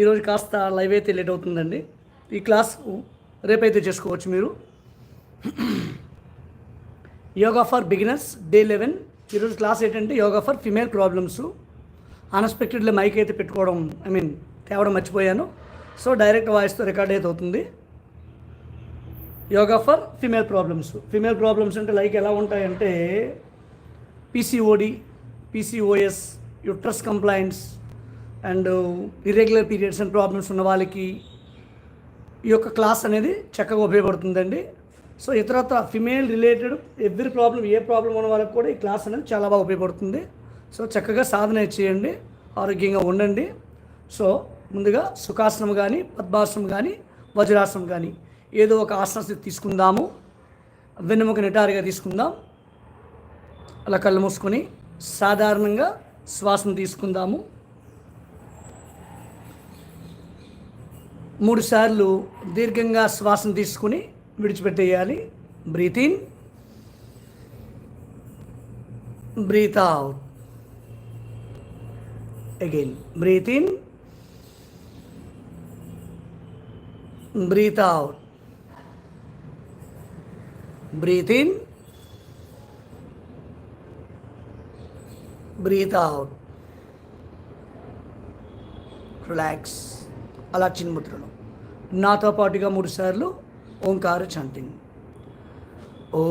ఈరోజు కాస్త లైవ్ అయితే లేట్ అవుతుందండి. ఈ క్లాస్ రేపైతే చేసుకోవచ్చు మీరు. Yoga for beginners day eleven. ఈరోజు క్లాస్ ఏంటంటే yoga for female problems. Unexpectedly mic అయితే పెట్టుకోవడం ఐ మీన్ తేవడం మర్చిపోయాను. సో డైరెక్ట్ వాయిస్తో రికార్డ్ అయితే అవుతుంది. Yoga for female problems. Female problems అంటే లైక్ ఎలా ఉంటాయంటే PCOD PCOS uterus complaints and irregular periods and problems ఉన్న వాళ్ళకి ఈ యొక్క క్లాస్ అనేది చక్కగా ఉపయోగపడుతుందండి. సో ఇతరత్ర ఫిమేల్ రిలేటెడ్ ఎవ్రీ ప్రాబ్లం ఏ ప్రాబ్లం ఉన్న వాళ్ళకి కూడా ఈ క్లాస్ అనేది చాలా బాగా ఉపయోగపడుతుంది. సో చక్కగా సాధన చేయండి ఆరోగ్యంగా ఉండండి. సో ముందుగా సుఖాసనం కానీ పద్మాసనం కానీ వజ్రాసనం కానీ ఏదో ఒక ఆసనం తీసుకుందాము. వెన్నెముక నిటారుగా తీసుకుందాం. అలా కళ్ళు మూసుకొని సాధారణంగా శ్వాసను తీసుకుందాము. మూడుసార్లు దీర్ఘంగా శ్వాసను తీసుకుని విడిచిపెట్టేయాలి. Breathe in breathe out. Again breathe in breathe out. Breathe in breathe out. Relax అలా చిన్ముద్రలు నాతో పాటుగా మూడు సార్లు ఓంకార చాంటింగ్ ఓ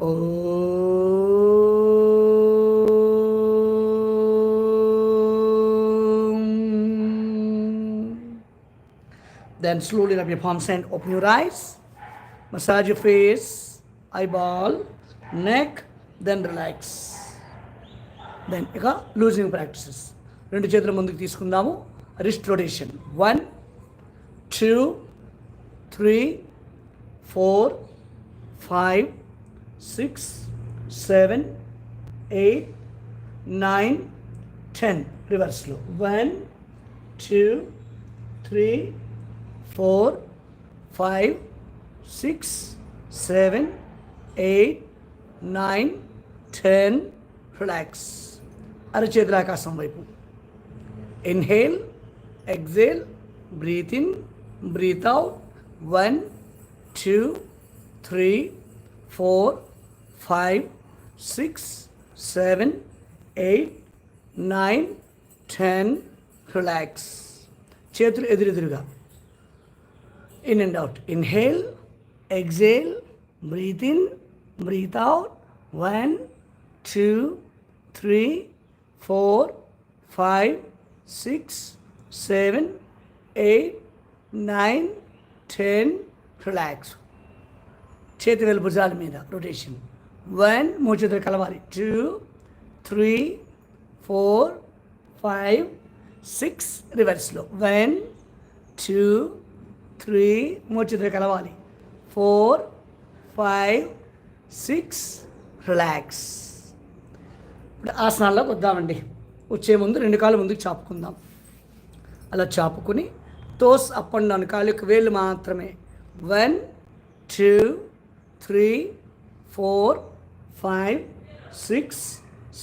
ఓ Then slowly rub your palms and open your eyes. Massage your face, eyeball, neck, then relax. Then ఇక లూజింగ్ ప్రాక్టీసెస్ రెండు చేతుల ముందుకు తీసుకుందాము wrist rotation one two three four five six seven eight nine ten రివర్స్లో one two three four five six seven eight nine ten relax అరచేతుల ఆకాశం వైపు inhale exhale breathe in breathe out one two three four five six seven eight nine ten relax చేతులు ఎదురెదురుగా in and out. Inhale, exhale, breathe in, breathe out. One, two, three, four, five, six, seven, eight, nine, ten. Relax. చేతి వేలు భుజాల మీద rotation one మూడు చేతులు కలవాలి two three four five six రివర్స్లో వన్ టూ త్రీ మూడు చేతులు కలవాలి. Four five six relax. ఇప్పుడు ఆసనాల్లోకి వద్దామండి వచ్చే ముందు రెండు కాళ్ళు ముందుకు చాపుకుందాం. అలా చాపుకుని తోస్ అప్ అండ్ డౌన్ కాలు యొక్క వేళ్ళు మాత్రమే. One two three four five six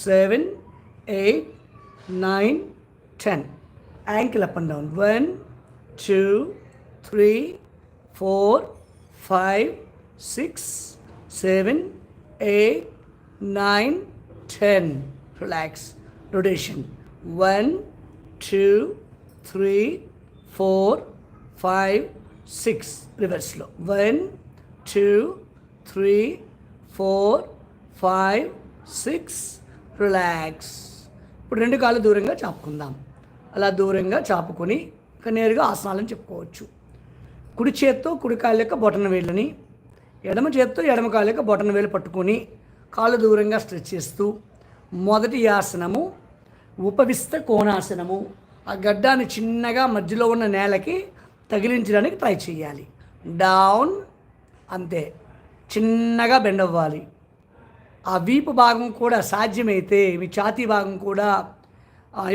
seven eight nine ten. Ankle up and down. One two three four five six seven eight nine ten. Relax rotation one two three four five six రివర్స్లో one two three four five six relax ఇప్పుడు రెండు కాళ్ళు దూరంగా చాపుకుందాం. అలా దూరంగా చాపుకొని ఇక నేరుగా ఆసనాలను చెప్పుకోవచ్చు. కుడి చేత్తో కుడి కాలు యొక్క బొటన వేళ్ళని ఎడమ చేత్తో ఎడమ కాలు యొక్క బొటన వేలు పట్టుకొని కాళ్ళు దూరంగా స్ట్రెచ్ చేస్తూ మొదటి ఆసనము ఉపవిస్త కోణాసనము ఆ గడ్డాన్ని చిన్నగా మధ్యలో ఉన్న నేలకి తగిలించడానికి ట్రై చేయాలి. డౌన్ అంతే. చిన్నగా బెండ్ అవ్వాలి. ఆ వీపు భాగం కూడా సాధ్యమైతే మీ ఛాతీ భాగం కూడా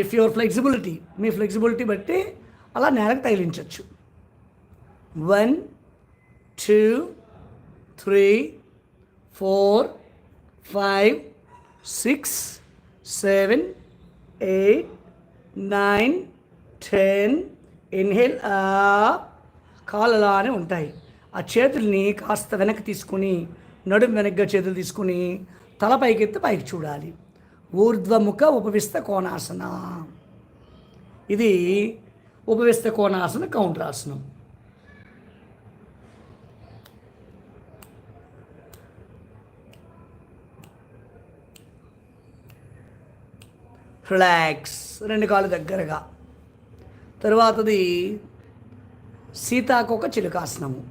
ఇఫ్ యువర్ ఫ్లెక్సిబిలిటీ మీ ఫ్లెక్సిబిలిటీ బట్టి అలా నేలకు తగిలించవచ్చు one two three four five six seven eight nine ten. Inhale కాలు అలానే ఉంటాయి. ఆ చేతుల్ని కాస్త వెనక్కి తీసుకుని నడుము వెనక్గా చేతులు తీసుకుని తల పైకెత్తి పైకి చూడాలి. ఊర్ధ్వముఖ ఉపవిస్త కోణాసన. ఇది ఉపవిస్త కోణాసన కౌంటర్ రిలాక్స్ రెండు కాళ్ళు దగ్గరగా. తరువాతది సీతాకొక చిలుకాసనము.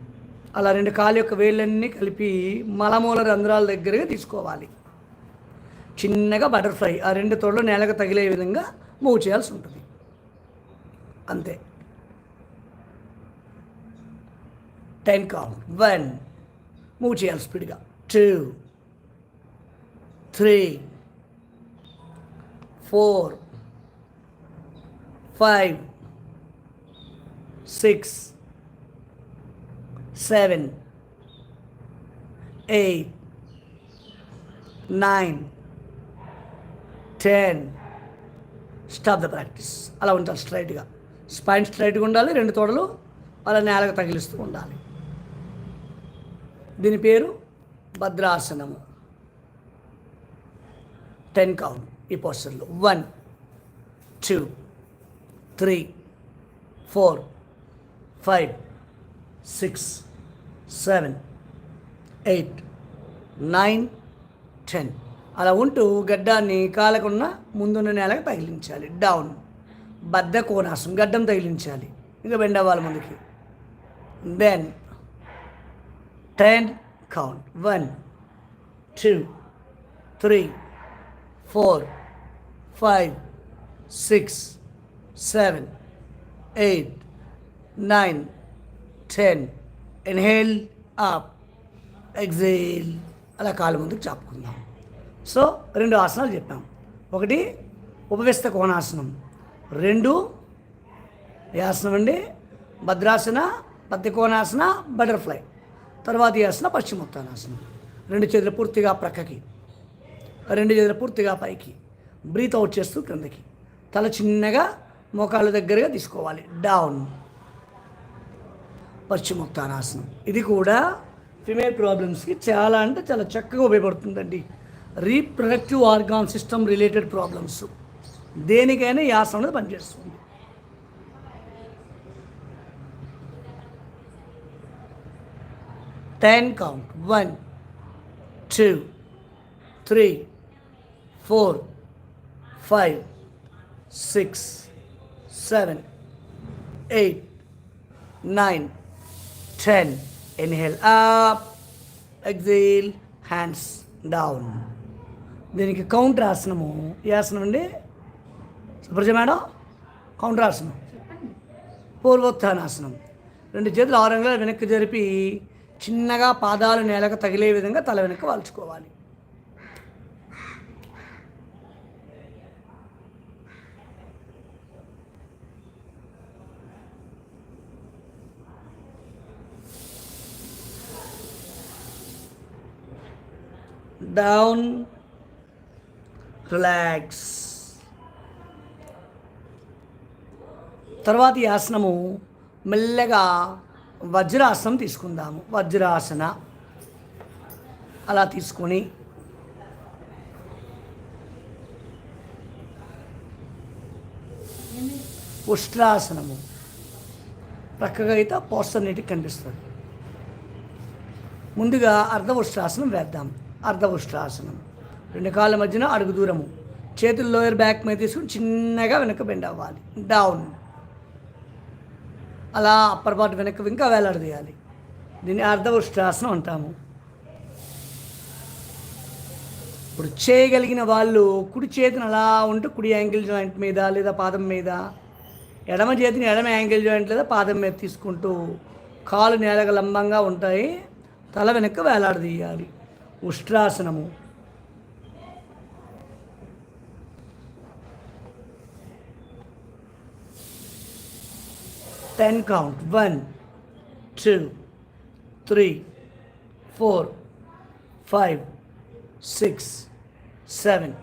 అలా రెండు కాళ్ళ యొక్క వేళ్ళన్నీ కలిపి మలమూల రంధ్రాల దగ్గరగా తీసుకోవాలి. చిన్నగా బటర్ఫ్లై ఆ రెండు తొడలు నేలకు తగిలే విధంగా మూవ్ చేయాల్సి ఉంటుంది. అంతే. Ten count one. మూవ్ చేయాలి స్పీడ్గా. Two. Three. Four five six seven eight nine ten. Stop the practice అలా ఉంటారు స్ట్రైట్గా స్పైన్ స్ట్రైట్గా ఉండాలి రెండు తోడలు అలా నేలకు తగిలిస్తూ ఉండాలి. దీని పేరు భద్రాసనము. టెన్ కౌంట్ ఈ పోస్టర్లో one two three four five six seven eight nine ten అలా ఉంటూ గడ్డాన్ని కాలకున్న ముందున్న నేలకు తగిలించాలి. డౌన్ బద్ద కోనాసం గడ్డం తగిలించాలి. ఇంకా బెండవ్వాలి ముందుకి. Then ten count one two three four five six seven eight nine ten. Inhale up exhale. అలా కాలు ముందుకు చాపుకుందాం. సో రెండు ఆసనాలు చెప్పాం. ఒకటి ఉపవిస్త కోణాసనం. రెండు ఏ ఆసనం అండి? భద్రాసన పత్తికోణాసన బటర్ఫ్లై. తర్వాత ఈ ఆసన పశ్చిమోత్తానాసనం రెండు చేతులు పూర్తిగా ప్రక్కకి. రెండు చేతులు పూర్తిగా పైకి. బ్రీత్ అవుట్ చేస్తూ క్రిందకి. తల చిన్నగా మోకాళ్ళ దగ్గరగా తీసుకోవాలి. డౌన్. పశ్చిమోత్తానాసనం ఇది కూడా ఫిమేల్ ప్రాబ్లమ్స్కి చాలా అంటే చాలా చక్కగా ఉపయోగపడుతుందండి. Reproductive organ system related problems. దేనికైనా ఈ ఆసనం అనేది పనిచేస్తుంది. Ten count. One two three four five six seven eight nine ten inhale up exhale hands down దీనికి కౌంటర్ ఆసనము ఏ ఆసనం అండి? సుప్రజ మేడం కౌంటర్ ఆసనం పూర్వోత్థానాసనం రెండు చేతులు ఆరు వెనక్కి జరిపి చిన్నగా పాదాలు నేలకు తగిలే విధంగా తల వెనక్కి వాల్చుకోవాలి. Down relax. తర్వాత ఈ ఆసనము మెల్లగా వజ్రాసనం తీసుకుందాము. వజ్రాసన. అలా తీసుకొని ఉష్ట్రాసనము ప్రక్కగా అయితే పోస్టర్ నీటికి కనిపిస్తుంది. ముందుగా అర్ధ ఉష్ట్రాసనం వేద్దాం. అర్ధవృష్టాసనం. రెండు కాళ్ళ మధ్యన అడుగు దూరము. చేతులు లోయర్ బ్యాక్ మీద తీసుకుని చిన్నగా వెనక బెండ్ అవ్వాలి. డౌన్. అలా అప్పర్ పార్ట్ వెనక ఇంకా వేలాడదీయాలి. దీన్ని అర్ధ అంటాము. ఇప్పుడు చేయగలిగిన వాళ్ళు కుడి చేతిని అలా ఉంటూ కుడి యాంగిల్ జాయింట్ మీద లేదా పాదం మీద ఎడమ చేతిని ఎడమ యాంగిల్ జాయింట్ లేదా పాదం మీద తీసుకుంటూ కాలు నేలగా లంబంగా ఉంటాయి. తల వెనక్కి వేలాడదీయాలి. Ushtrasana ten count one two three four five six seven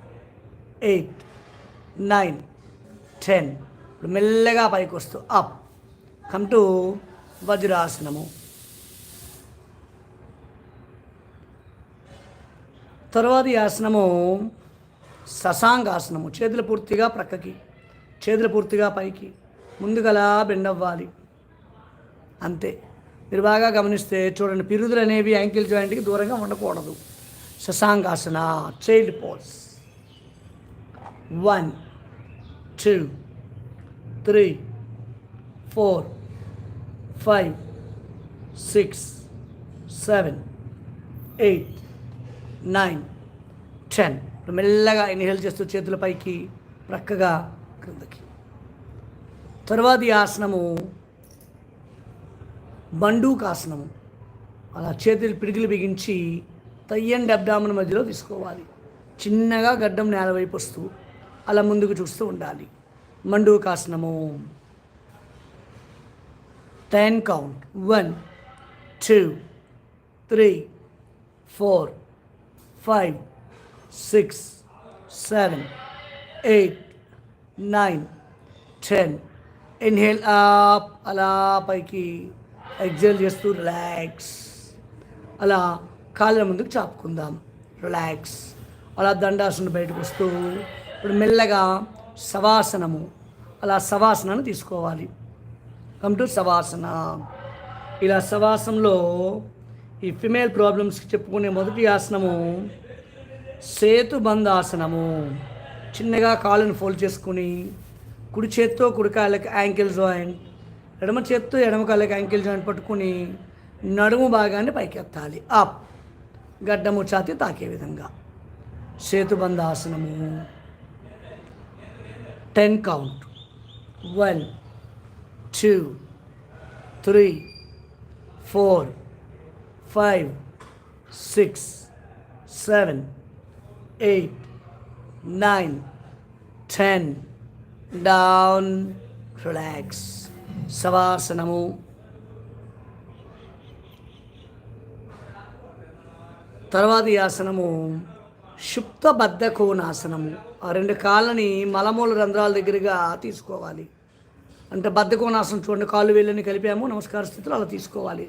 eight nine ten मेलगा पैक वस्तु अप कम टू वज्रासनमु తరువాతి ఆసనము ససాంగాసనము చేతులు పూర్తిగా ప్రక్కకి చేతులు పూర్తిగా పైకి. ముందుగలా బెండవ్వాలి అంతే. మీరు బాగా గమనిస్తే చూడండి పిరుదులు అనేవి యాంకిల్ జాయింట్కి దూరంగా ఉండకూడదు. శశాంగాసన child pose one two three four five six seven eight nine ten. మెల్లగా ఇన్హేల్ చేస్తూ చేతుల పైకి ప్రక్కగా క్రిందకి. తర్వాతి ఆసనము బండూకాసనము అలా చేతులు పిడికిలు బిగించి తయ్యండి అబ్డామన్ మధ్యలో తీసుకోవాలి. చిన్నగా గడ్డం నేల వైపు వస్తూ అలా ముందుకు చూస్తూ ఉండాలి. మండూకాసనము ten count. One two three four five six seven eight nine ten. Inhale up అలా పైకి ఎగ్జైల్ చేస్తూ రిలాక్స్. అలా కాళ్ళ ముందుకు చాపుకుందాం. రిలాక్స్. అలా దండాసనం బయటకు వస్తూ ఇప్పుడు మెల్లగా సవాసనము అలా సవాసనాన్ని తీసుకోవాలి. కమ్ టు సవాసన ఇలా సవాసంలో ఈ ఫిమేల్ ప్రాబ్లమ్స్కి చెప్పుకునే మొదటి ఆసనము సేతుబంధాసనము చిన్నగా కాళ్ళను ఫోల్డ్ చేసుకుని కుడి చేత్తో కుడి కాళ్ళకి యాంకిల్ జాయింట్ ఎడమ చేత్తో ఎడమ కాళ్ళకి యాంకిల్ జాయింట్ పట్టుకుని నడుము భాగాన్ని పైకెత్తాలి. అప్. గడ్డము ఛాతి తాకే విధంగా. సేతుబంధాసనము ten count one two three four five six seven eight nine ten down relax సవాసనము తర్వాతి ఆసనము షుప్త బద్ధకోనాసనము ఆ రెండు కాళ్ళని మలమూల రంధ్రాల దగ్గరగా తీసుకోవాలి. అంటే బద్ధకోనాసనం చూడండి కాళ్ళు వేళ్ళని కలిపాము నమస్కార స్థితిలో అలా తీసుకోవాలి.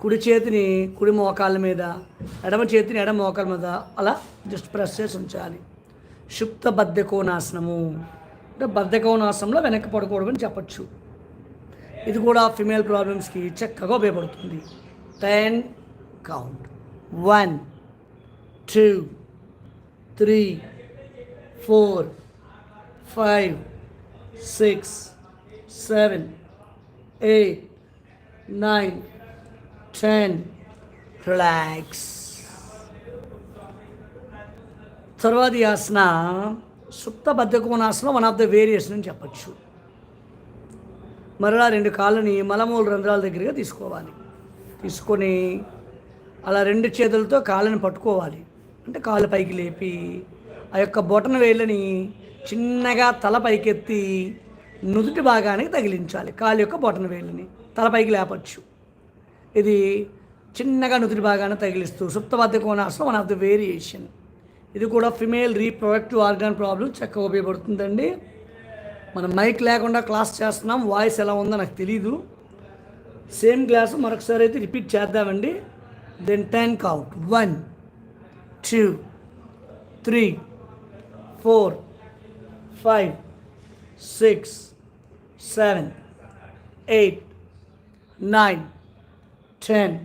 కుడి చేతిని కుడి మోకాళ్ళ మీద ఎడమ చేతిని ఎడమ మోకాళ్ళ మీద అలా జస్ట్ ప్రెస్ చేసి ఉంచాలి. షుప్త బద్ధకోనాసనము అంటే బద్ధకోనాసనంలో వెనక్కి పడకూడదని చెప్పచ్చు. ఇది కూడా ఫిమేల్ ప్రాబ్లమ్స్కి చక్కగా ఉపయోగపడుతుంది. Ten count one two three four five six seven eight nine ten relax తర్వాతి ఆసన సుప్త బద్ధకోనాసనం వన్ ఆఫ్ ద వేరియేషన్ అని చెప్పచ్చు. మరలా రెండు కాళ్ళని మలమూల రంధ్రాల దగ్గరగా తీసుకోవాలి. తీసుకొని అలా రెండు చేతులతో కాళ్ళని పట్టుకోవాలి. అంటే కాళ్ళు పైకి లేపి ఆ యొక్క బొటన వేళ్ళని చిన్నగా తల పైకెత్తి నుదుటి భాగానికి తగిలించాలి. కాలు యొక్క బొటన వేళ్ళని తల పైకి లేపచ్చు. ఇది చిన్నగా నుదుటి భాగాన్ని తగిలిస్తూ సుప్తబద్ధ కోణాసనం వన్ ఆఫ్ ద వేరియేషన్. ఇది కూడా ఫిమేల్ రీప్రొడక్టివ్ ఆర్గాన్ ప్రాబ్లం చక్కగా ఉపయోగపడుతుందండి. మనం మైక్ లేకుండా క్లాస్ చేస్తున్నాం వాయిస్ ఎలా ఉందో నాకు తెలీదు. సేమ్ క్లాస్ మరొకసారి అయితే రిపీట్ చేద్దామండి. Then ten count one two three four five six seven eight nine ten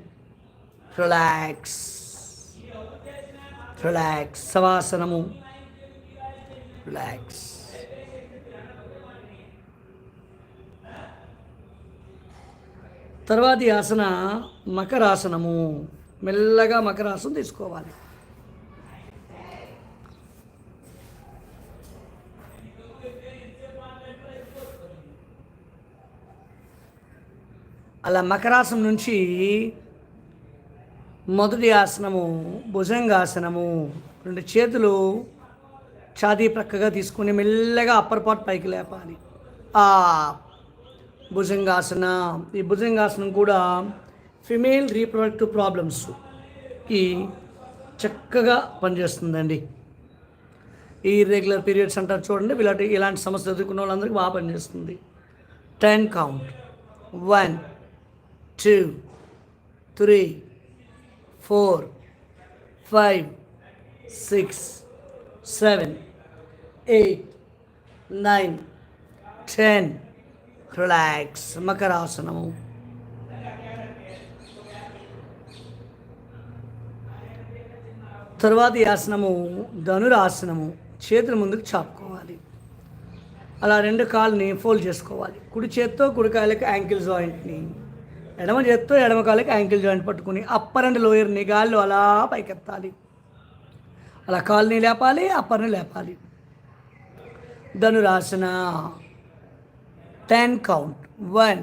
relax relax సవాసనము relax తర్వాతి ఆసన మకరాసనము. మెల్లగా మకరాసనం తీసుకోవాలి. అలా మకరాసం నుంచి మొదటి ఆసనము భుజంగాసనము రెండు చేతులు ఛాతీ ప్రక్కగా తీసుకుని మెల్లగా అప్పర్ పార్ట్ పైకి లేపాలి. ఆ భుజంగాసన ఈ భుజంగాసనం కూడా ఫిమేల్ రీప్రొడక్టివ్ ప్రాబ్లమ్స్కి చక్కగా పనిచేస్తుందండి. ఈ రెగ్యులర్ పీరియడ్స్ అంటారు చూడండి ఇలాంటి ఇలాంటి సమస్య ఎదుర్కొన్న వాళ్ళందరికీ బాగా పనిచేస్తుంది. Ten count one two three four five six seven eight nine ten relax మకరాసనము తరువాతి ఆసనము ధనురాసనము. చేతుల ముందుకు చాపుకోవాలి. అలా రెండు కాళ్ళని ఫోల్డ్ చేసుకోవాలి. కుడి చేత్తో కుడికాయలకు యాంకిల్ జాయింట్ని ఎడమ చేత్తో ఎడమ కాళ్ళకి యాంకిల్ జాయింట్ పట్టుకుని అప్పర్ అండ్ లోయర్ నిగాళ్ళు అలా పైకెత్తాలి. అలా కాల్ని లేపాలి అప్పర్ని లేపాలి. Dhanurasana ten count one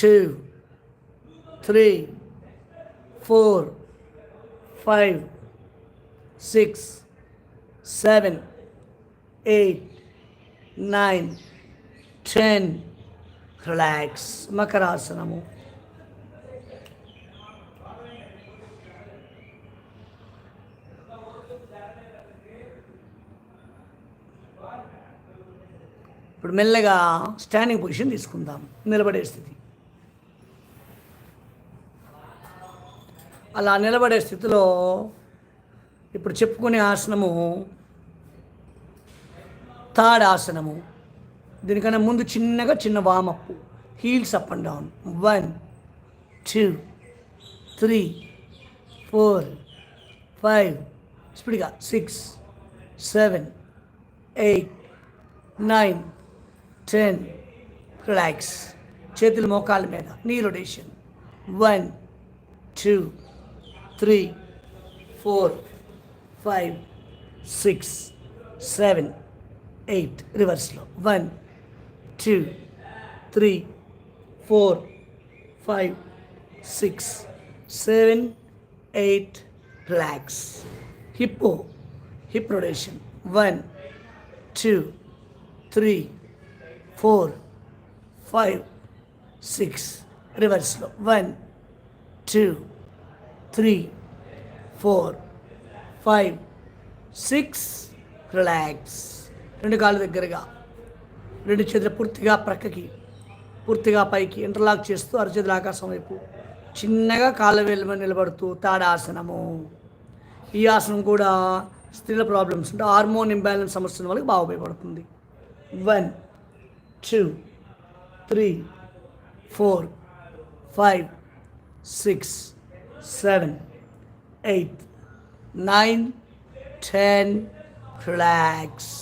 two three four five six seven eight nine ten relax మకరాసనము ఇప్పుడు మెల్లగా స్టాండింగ్ పొజిషన్ తీసుకుందాం. నిలబడే స్థితి. అలా నిలబడే స్థితిలో ఇప్పుడు చెప్పుకునే ఆసనము తాడాసనము. ఆసనము దీనికన్నా ముందు చిన్నగా చిన్న warm up heels up and down. One two three four five స్పీడ్గా six seven eight nine ten. Relax. చేతులు మోకాల మీద. Knee rotation. One two three four five six seven eight. రివర్స్లో. One two three four five six seven eight relax hippo hip rotation one two three four five six. రివర్స్లో. One two three four five six. Relax. రెండు కాళ్ళు దగ్గరగా. రెండు చేతులు పూర్తిగా ప్రక్కకి పూర్తిగా పైకి ఇంటర్లాక్ చేస్తూ అరచేతుల ఆకాశం వైపు చిన్నగా కాళ్ళ వేళ్ళ నిలబడుతూ తాడాసనము. ఈ ఆసనం కూడా స్త్రీల ప్రాబ్లమ్స్ అంటే హార్మోన్ ఇంబ్యాలెన్స్ సమస్యల వాళ్ళకి బాగా ఉపయోగపడుతుంది. One two three four five six seven eight nine ten relax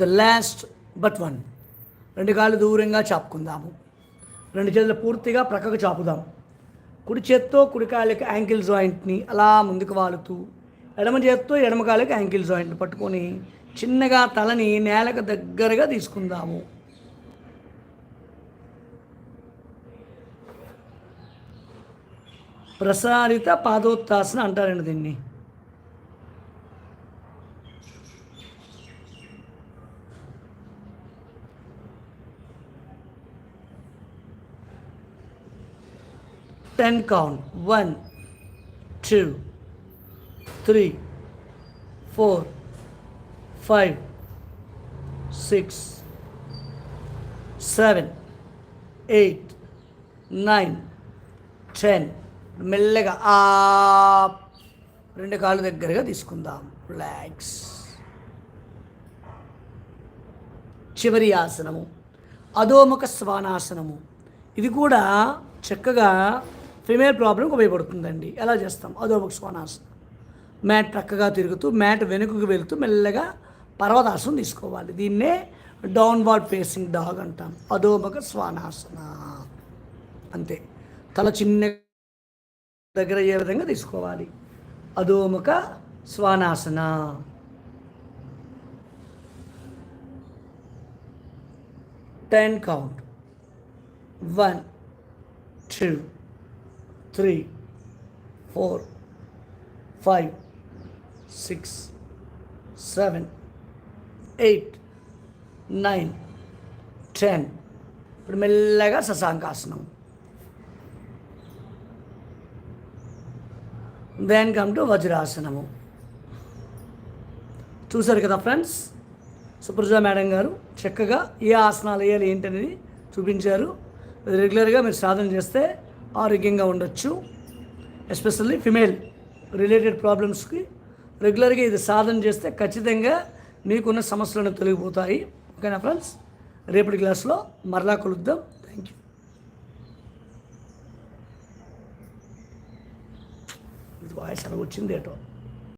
the last but one. రెండు కాళ్ళు దూరంగా చాపుకుందాము. రెండు చేతులు పూర్తిగా ప్రక్కకు చాపుదాం. కుడి చేత్తో కుడికాయలకు యాంకిల్ జాయింట్ని అలా ముందుకు వాలుతూ ఎడమ చేత్తో ఎడమ కాళ్ళకి యాంకిల్ జాయింట్ని పట్టుకొని చిన్నగా తలని నేలకు దగ్గరగా తీసుకుందాము. ప్రసారిత పాదోత్తాసన అంటారండి దీన్ని. Ten count. One two three four five six seven eight nine ten. మెల్లగా ఆ రెండు కాళ్ళు దగ్గరగా తీసుకుందాం. రిలాక్స్. చివరి ఆసనము. అధోముఖ స్వానాసనము ఇది కూడా చక్కగా ఫిమేల్ ప్రాబ్లంకి ఉపయోగపడుతుందండి. ఎలా చేస్తాం? అధోముఖ శ్వానాసనం మ్యాట్ ప్రక్కగా తిరుగుతూ మ్యాట్ వెనుకకు వెళుతూ మెల్లగా పర్వతాసనం తీసుకోవాలి. దీన్నే డౌన్వార్డ్ ఫేసింగ్ డాగ్ అంటాం. అధోముఖ శ్వానాసన అంతే. తల చిన్న దగ్గర ఏ విధంగా తీసుకోవాలి. అధోముఖ శ్వానాసన ten count one two three four five six seven eight nine ten. ఇప్పుడు మెల్లగా శశాంకాసనం దెన్ కమ్ టు వజ్రాసనము. చూశారు కదా ఫ్రెండ్స్? సుప్రజ మేడం గారు చక్కగా ఏ ఆసనాలు వేయాలి ఏంటనేది చూపించారు. రెగ్యులర్గా మీరు సాధన చేస్తే ఆరోగ్యంగా ఉండొచ్చు. ఎస్పెషల్లీ ఫిమేల్ రిలేటెడ్ ప్రాబ్లమ్స్కి రెగ్యులర్గా ఇది సాధన చేస్తే ఖచ్చితంగా మీకున్న సమస్యలను తొలగిపోతాయి. ఓకేనా ఫ్రెండ్స్ రేపటి క్లాస్లో మరలా కలుద్దాం. థ్యాంక్ యూ ఇది వాయిస్ అలా వచ్చింది ఏటో.